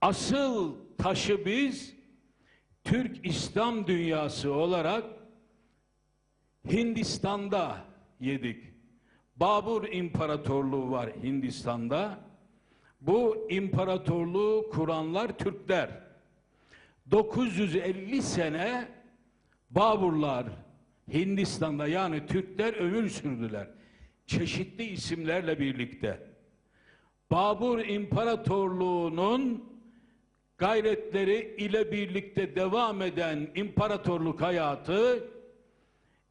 Asıl taşı biz Türk İslam dünyası olarak Hindistan'da yedik. Babur İmparatorluğu var Hindistan'da. Bu imparatorluğu kuranlar Türkler. 950 sene Baburlar Hindistan'da yani Türkler övül sürdüler. Çeşitli isimlerle birlikte. Babur İmparatorluğu'nun gayretleri ile birlikte devam eden imparatorluk hayatı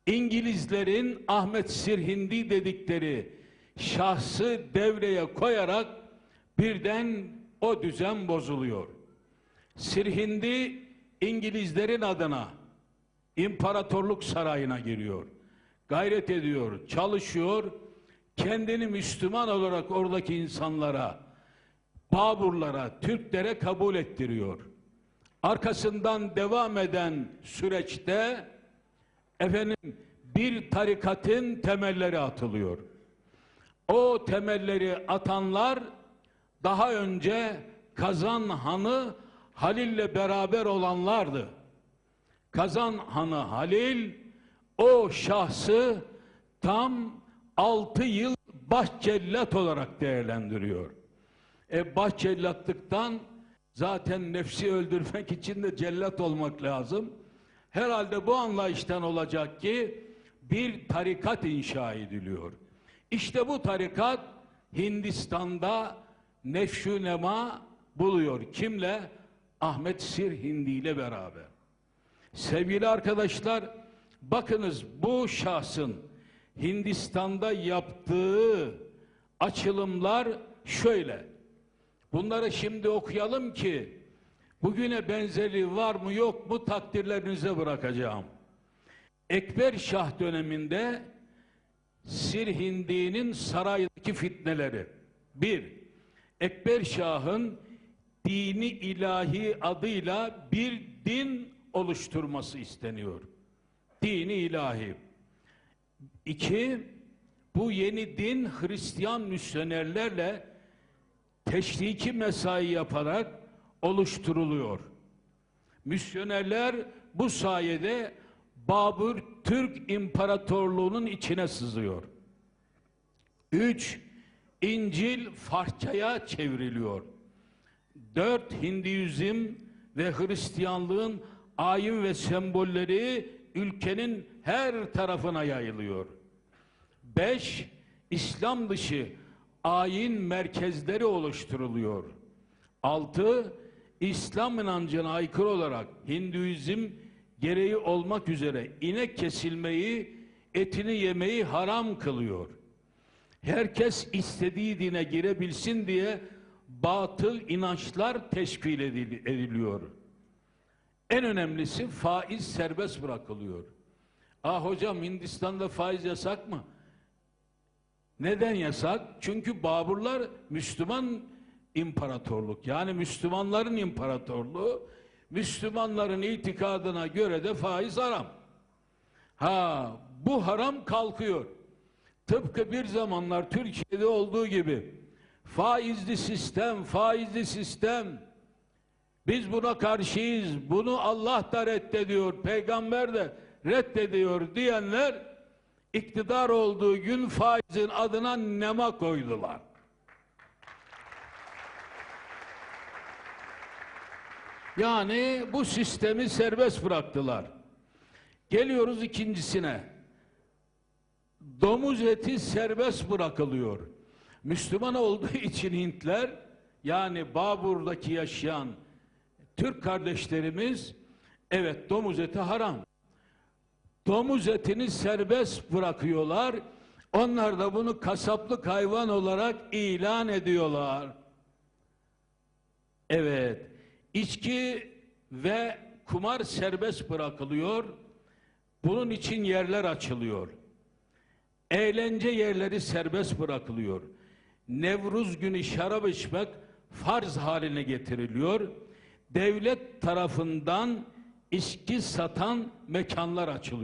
İngilizlerin Ahmet Sirhindi dedikleri şahsı devreye koyarak birden o düzen bozuluyor. Sirhindi İngilizlerin adına imparatorluk sarayına giriyor. Gayret ediyor, çalışıyor. Kendini Müslüman olarak oradaki insanlara, Baburlara, Türklere kabul ettiriyor. Arkasından devam eden süreçte efendim bir tarikatın temelleri atılıyor. O temelleri atanlar daha önce Kazan Hanı Halil'le beraber olanlardı. Kazan Hanı Halil o şahsı tam 6 yıl başcellat olarak değerlendiriyor. E başcellatlıktan zaten nefsi öldürmek için de cellat olmak lazım. Herhalde bu anlayıştan olacak ki bir tarikat inşa ediliyor. İşte bu tarikat Hindistan'da nefşü nema buluyor. Kimle? Ahmet Sirhindi ile beraber. Sevgili arkadaşlar, bakınız bu şahsın Hindistan'da yaptığı açılımlar şöyle. Bunları şimdi okuyalım ki bugüne benzeri var mı yok mu takdirlerinize bırakacağım. Ekber Şah döneminde Sirhindi'nin saraydaki fitneleri. Bir, Ekber Şah'ın dini ilahi adıyla bir din oluşturması isteniyor. Dini ilahi. İki, bu yeni din Hristiyan misyonerlerle teşriki mesai yaparak oluşturuluyor. Misyonerler bu sayede Babür Türk İmparatorluğu'nun içine sızıyor. Üç, İncil Farsçaya çevriliyor. Dört, Hinduizm ve Hristiyanlığın ayin ve sembolleri ülkenin her tarafına yayılıyor. Beş, İslam dışı ayin merkezleri oluşturuluyor. Altı, İslam inancına aykırı olarak Hinduizm gereği olmak üzere inek kesilmeyi, etini yemeyi haram kılıyor. Herkes istediği dine girebilsin diye batıl inançlar teşkil ediliyor. En önemlisi faiz serbest bırakılıyor. Ah hocam Hindistan'da faiz yasak mı? Neden yasak? Çünkü Baburlar Müslüman imparatorluk. Yani Müslümanların imparatorluğu. Müslümanların itikadına göre de faiz haram. Ha bu haram kalkıyor. Tıpkı bir zamanlar Türkiye'de olduğu gibi faizli sistem, faizli sistem biz buna karşıyız. Bunu Allah da reddediyor, peygamber de reddediyor diyenler iktidar olduğu gün faizin adına nema koydular. Yani bu sistemi serbest bıraktılar. Geliyoruz ikincisine. Domuz eti serbest bırakılıyor. Müslüman olduğu için Hintler yani Babur'daki yaşayan Türk kardeşlerimiz evet domuz eti haram. Domuz etini serbest bırakıyorlar. Onlar da bunu kasaplık hayvan olarak ilan ediyorlar. Evet. İçki ve kumar serbest bırakılıyor. Bunun için yerler açılıyor. Eğlence yerleri serbest bırakılıyor. Nevruz günü şarap içmek farz haline getiriliyor. Devlet tarafından içki satan mekanlar açılıyor.